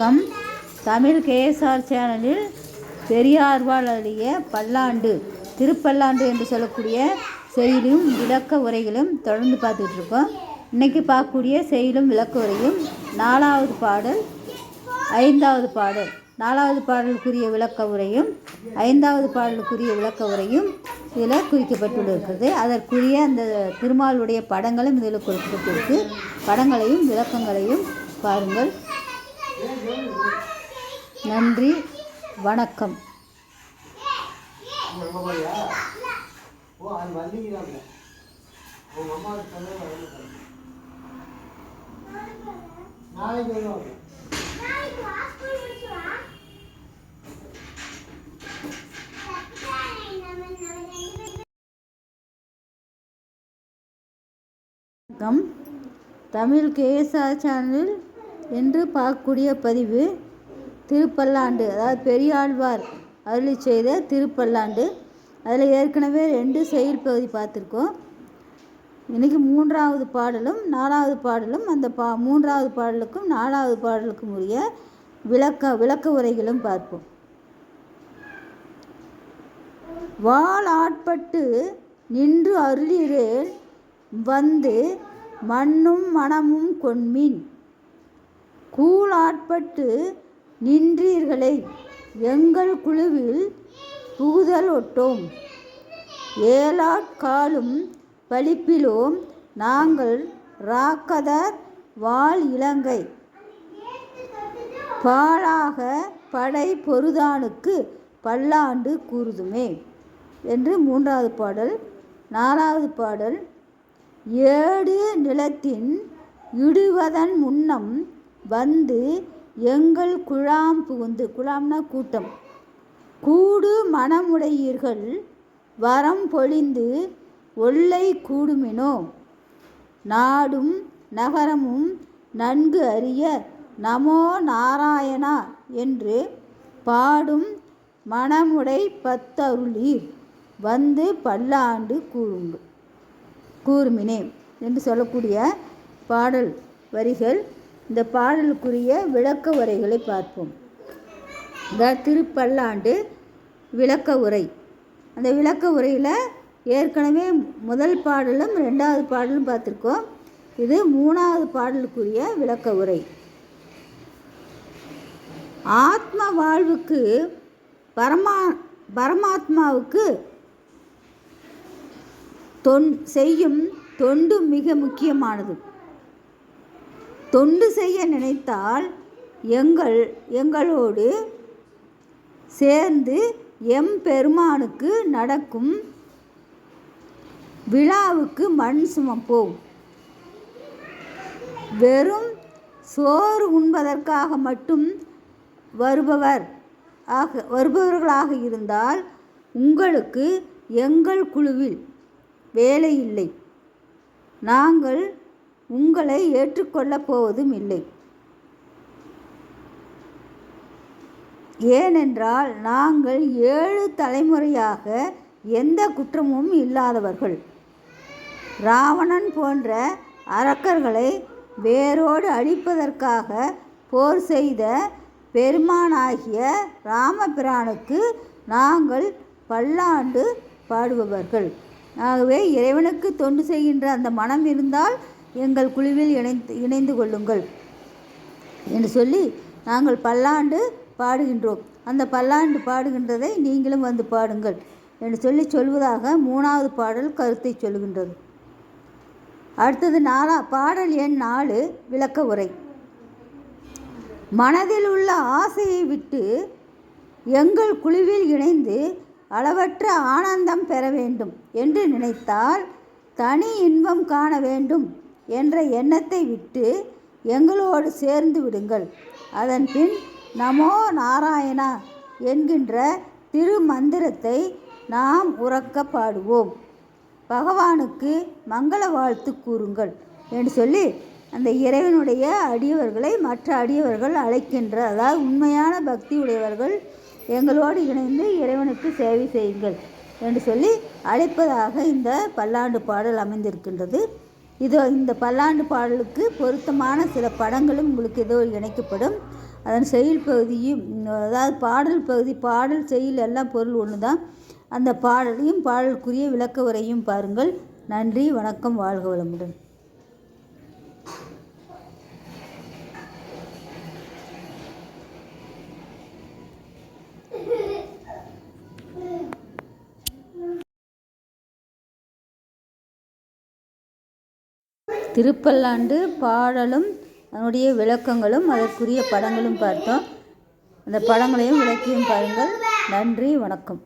வணக்கம். தமிழ் கேஎஸ்ஆர் சேனலில் பெரியார்வாள் பல்லாண்டு திருப்பல்லாண்டு என்று சொல்லக்கூடிய செயலும் விளக்க உரைகளும் தொடர்ந்து பார்த்துட்டு இருக்கோம். இன்றைக்கி பார்க்கக்கூடிய செயலும் விளக்க உரையும் நாலாவது பாடல் ஐந்தாவது பாடல். நாலாவது பாடலுக்குரிய விளக்க உரையும் ஐந்தாவது பாடலுக்குரிய விளக்க உரையும் இதில் குறிக்கப்பட்டுள்ளது. அதற்குரிய அந்த திருமாலுடைய படங்களும் இதில் குறிக்கப்பட்டிருக்கு படங்களையும் விளக்கங்களையும் பாருங்கள். நன்றி வணக்கம். நாளைக்கு வருவாங்க வணக்கம். தமிழ் கேஎஸ்ஆர் சேனலில் என்று பார்க்கக்கூடிய பதிவு திருப்பல்லாண்டு அதாவது பெரியாழ்வார் அருளி செய்த திருப்பல்லாண்டு. அதில் ஏற்கனவே ரெண்டு செயல் பகுதி பார்த்துருக்கோம். இன்றைக்கி மூன்றாவது பாடலும் நாலாவது பாடலும் அந்த பா மூன்றாவது பாடலுக்கும் நாலாவது பாடலுக்கும் உரிய விளக்க விளக்க உரைகளும் பார்ப்போம். வாள் ஆட்பட்டு நின்று அருளிரேல் வந்து மண்ணும் மனமும் கொண்மின். கூழாட்பட்டு நின்றீர்களை. எங்கள் குழுவில் புகுதல் ஒட்டோம். ஏலாட்காலும் பழிப்பிலோம் நாங்கள் ராக்கதர் வாழ் இலங்கை. பாழாக படை பொருதானுக்கு பல்லாண்டு கூறுதுமே. என்று மூன்றாவது பாடல் நாலாவது பாடல் ஏடு நிலத்தின் இடுவதன் முன்னம் வந்து எங்கள் குழாம் புகுந்து குழாம்னா கூட்டம். கூடு மனமுடையீர்கள் வரம் பொழிந்து ஒல்லை கூடுமினோ? நாடும் நகரமும் நன்கு அறிய நமோ நாராயணா என்று பாடும் மனமுடை பத்தருளீர் வந்து பல்லாண்டு கூறுங்கள் கூறுமினே என்று சொல்லக்கூடிய பாடல் வரிகள். இந்த பாடலுக்குரிய விளக்க உரைகளை பார்ப்போம். த திருப்பல்லாண்டு விளக்க உரை. அந்த விளக்க உரையில் ஏற்கனவே முதல் பாடலும் ரெண்டாவது பாடலும் பார்த்துருக்கோம். இது மூணாவது பாடலுக்குரிய விளக்க உரை. ஆத்ம வாழ்வுக்கு பரமா பரமாத்மாவுக்கு தொன் செய்யும் தொண்டு மிக முக்கியமானது. தொண்டு செய்ய நினைத்தால் எங்கள் எங்களோடு சேர்ந்து எம் பெருமானுக்கு நடக்கும் விழாவுக்கு மண் சுமப்போம். வெறும் சோறு உண்பதற்காக மட்டும் வருபவர் ஆக வருபவர்களாக இருந்தால் உங்களுக்கு எங்கள் குழுவில் வேலை இல்லை. நாங்கள் உங்களை ஏற்றுக்கொள்ளப் போவதும் இல்லை. ஏனென்றால் நாங்கள் ஏழு தலைமுறையாக எந்த குற்றமும் இல்லாதவர்கள். ராவணன் போன்ற அரக்கர்களை வேரோடு அழிப்பதற்காக போர் செய்த பெருமானாகிய ராமபிரானுக்கு நாங்கள் பல்லாண்டு பாடுபவர்கள். ஆகவே இறைவனுக்கு தொண்டு செய்கின்ற அந்த மனம் இருந்தால் எங்கள் குழுவில் இணைந்து இணைந்து கொள்ளுங்கள். என்று சொல்லி நாங்கள் பல்லாண்டு பாடுகின்றோம். அந்த பல்லாண்டு பாடுகின்றதை நீங்களும் வந்து பாடுங்கள் என்று சொல்லி சொல்வதாக மூணாவது பாடல் கருத்தை சொல்கின்றது. அடுத்தது நாலா பாடல் எண் நாலு விளக்க உரை. மனதில் உள்ள ஆசையை விட்டு எங்கள் குழுவில் இணைந்து அளவற்ற ஆனந்தம் பெற வேண்டும் என்று நினைத்தால் தனி இன்பம் காண வேண்டும். என்ற எண்ணத்தை விட்டு எங்களோடு சேர்ந்து விடுங்கள். அதன் பின் நமோ நாராயணா என்கின்ற திருமந்திரத்தை நாம் உறக்க பாடுவோம். பகவானுக்கு மங்கள வாழ்த்து கூறுங்கள் என்று சொல்லி அந்த இறைவனுடைய அடியவர்களை மற்ற அடியவர்கள் அழைக்கின்ற அதாவது உண்மையான பக்தி உடையவர்கள் எங்களோடு இணைந்து இறைவனுக்கு சேவை செய்யுங்கள் என்று சொல்லி அழைப்பதாக இந்த பல்லாண்டு பாடல் அமைந்திருக்கின்றது. இது இந்த பல்லாண்டு பாடலுக்கு பொருத்தமான சில படங்களும் உங்களுக்கு ஏதோ இணைக்கப்படும். அதன் செயல் பகுதியும் அதாவது பாடல் பகுதி பாடல் செயல் எல்லாம் பொருள் ஒன்று தான் அந்த பாடலையும் பாடலுக்குரிய விளக்க உரையும் பாருங்கள். நன்றி வணக்கம் வாழ்க வளமுடன். திருப்பல்லாண்டு பாடலும் அதனுடைய விளக்கங்களும் அதற்குரிய படங்களும் பார்த்தோம். அந்த படங்களையும் விளக்கியும் பாருங்கள். நன்றி வணக்கம்.